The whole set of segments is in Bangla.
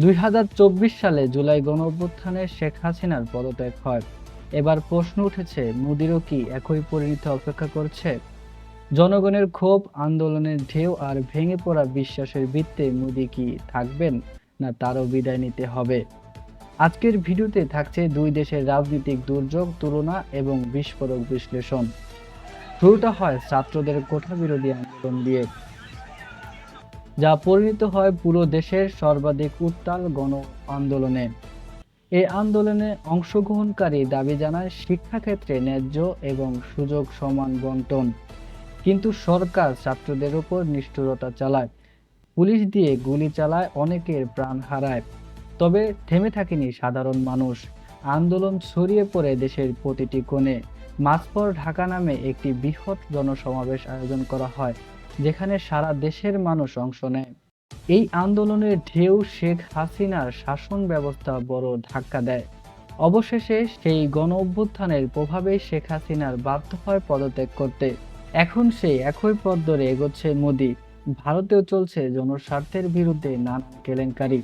দু হাজার চব্বিশ সালে জুলাই গণ অভ্যুত্থানে শেখ হাসিনার পদত্যাগ হয়। এবার প্রশ্ন উঠেছে, মোদিরও কি একই পরিণতি অপেক্ষা করছে? জনগণের ক্ষোভ, আন্দোলনের ঢেউ আর ভেঙে পড়া বিশ্বাসের ভিত্তে মোদি কি থাকবেন না তারও বিদায় নিতে হবে? আজকের ভিডিওতে থাকছে দুই দেশের রাজনৈতিক দুর্যোগ, তুলনা এবং বিস্ফোরক বিশ্লেষণ। শুরুটা হয় ছাত্রদের কোঠা বিরোধী আন্দোলন দিয়ে। যা পরিণত হয় পুরো দেশের সর্বাধিক উত্তাল গণ আন্দোলনে। এই আন্দোলনে অংশগ্রহণকারী দাবি জানায় শিক্ষাক্ষেত্রে ন্যায্য এবং সুযোগ সমান বন্টন। কিন্তু সরকার ছাত্রদের উপর নিষ্ঠুরতা চালায়। পুলিশ দিয়ে গুলি চালায় অনেকের প্রাণ হারায়। তবে থেমে থাকেনি সাধারণ মানুষ। আন্দোলন ছড়িয়ে পড়ে দেশের প্রতিটি কোণে। মাঝপর ঢাকা নামে একটি বৃহৎ জনসমাবেশ আয়োজন করা হয়। যেখানে সারা দেশের মানুষ অংশ নেয়। এই আন্দোলনের ঢেউ শেখ হাসিনার শাসন ব্যবস্থা বড় ধাক্কা দেয়। অবশেষে সেই গণ অভ্যুত্থানের প্রভাবে শেখ হাসিনার বাধ্য হয় পদত্যাগ করতে। এখন সেই একই পথ ধরে এগোচ্ছে মোদি। ভারতেও চলছে জনস্বার্থের বিরুদ্ধে নানান কেলেঙ্কারি।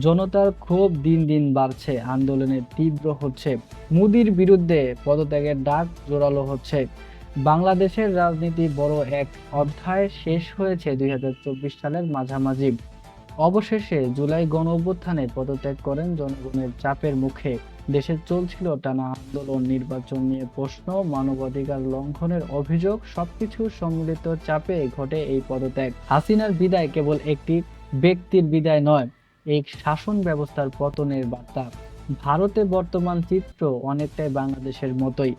জনতার ক্ষোভ দিন দিন বাড়ছে, আন্দোলনের তীব্র হচ্ছে। মোদির বিরুদ্ধে পদত্যাগের ডাক জোরালো হচ্ছে। বাংলাদেশের রাজনীতি বড় এক অধ্যায় শেষ হয়েছে দুই হাজার চব্বিশ সালের মাঝামাঝি। অবশেষে জুলাই গণ অভ্যুত্থানে পদত্যাগ করেন জনগণের চাপের মুখে। দেশে চলছিল টানা আন্দোলন, নির্বাচন নিয়ে প্রশ্ন, মানবাধিকার লঙ্ঘনের অভিযোগ, সবকিছু সম্মিলিত চাপে ঘটে এই পদত্যাগ। হাসিনার বিদায় কেবল একটি ব্যক্তির বিদায় নয় এই শাসন ব্যবস্থার পতনের বার্তা। ভারতে বর্তমান চিত্র অনেকটাই বাংলাদেশের মতোই।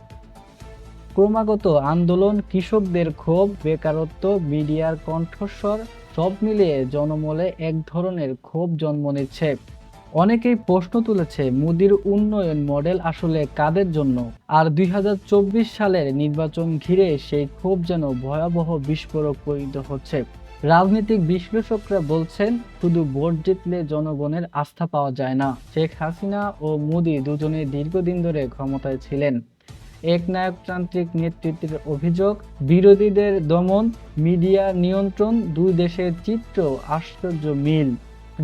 ক্রমাগত আন্দোলন, কৃষকদের ক্ষোভ, বেকারত্ব, মিডিয়ার কণ্ঠস্বর, সব মিলিয়ে জনমলে এক ধরনের ক্ষোভ জন্ম নিচ্ছে। অনেকেই প্রশ্ন তুলেছে, মোদির উন্নয়ন মডেল আসলে কাদের জন্য? আর দুই হাজার চব্বিশ সালের নির্বাচন ঘিরে সেই ক্ষোভ যেন ভয়াবহ বিস্ফোরক পরিণত হচ্ছে। রাজনৈতিক বিশ্লেষকরা বলছেন, শুধু ভোট জিতলে জনগণের আস্থা পাওয়া যায় না। শেখ হাসিনা ও মোদি দুজনে দীর্ঘদিন ধরে ক্ষমতায় ছিলেন। একনায়কতান্ত্রিক নেতৃত্বের অভিযোগ, বিরোধীদের দমন, মিডিয়া নিয়ন্ত্রণ, দুই দেশের চিত্র, আশ্চর্য মিল।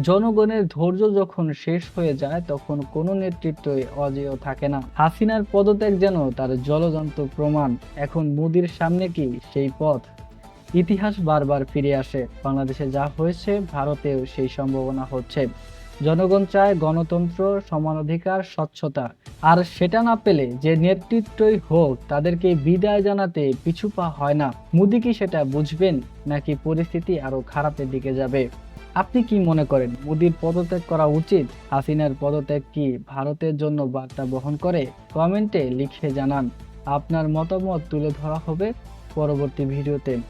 জনগণের ধৈর্য যখন শেষ হয়ে যায়, তখন কোনো নেতৃত্বই অজেয় থাকে না। হাসিনার পদত্যাগ যেন তার জলযন্ত্র প্রমাণ। এখন মোদির সামনে কি সেই পথ? ইতিহাস বারবার ফিরে আসে। বাংলাদেশে যা হয়েছে, ভারতেও সেই সম্ভাবনা হচ্ছে। জনগণ চায় গণতন্ত্র সমানাধিকার স্বচ্ছতা। আর সেটা না পেলে যে নেতৃত্বই হোক, তাদেরকে বিদায় জানাতে পিছু পা হয় না। মোদি কি সেটা বুঝবেন, নাকি পরিস্থিতি আরও খারাপের দিকে যাবে? আপনি কি মনে করেন, মোদির পদত্যাগ করা উচিত? হাসিনার পদত্যাগ কি ভারতের জন্য বার্তা বহন করে? কমেন্টে লিখে জানান। আপনার মতামত তুলে ধরা হবে পরবর্তী ভিডিওতে।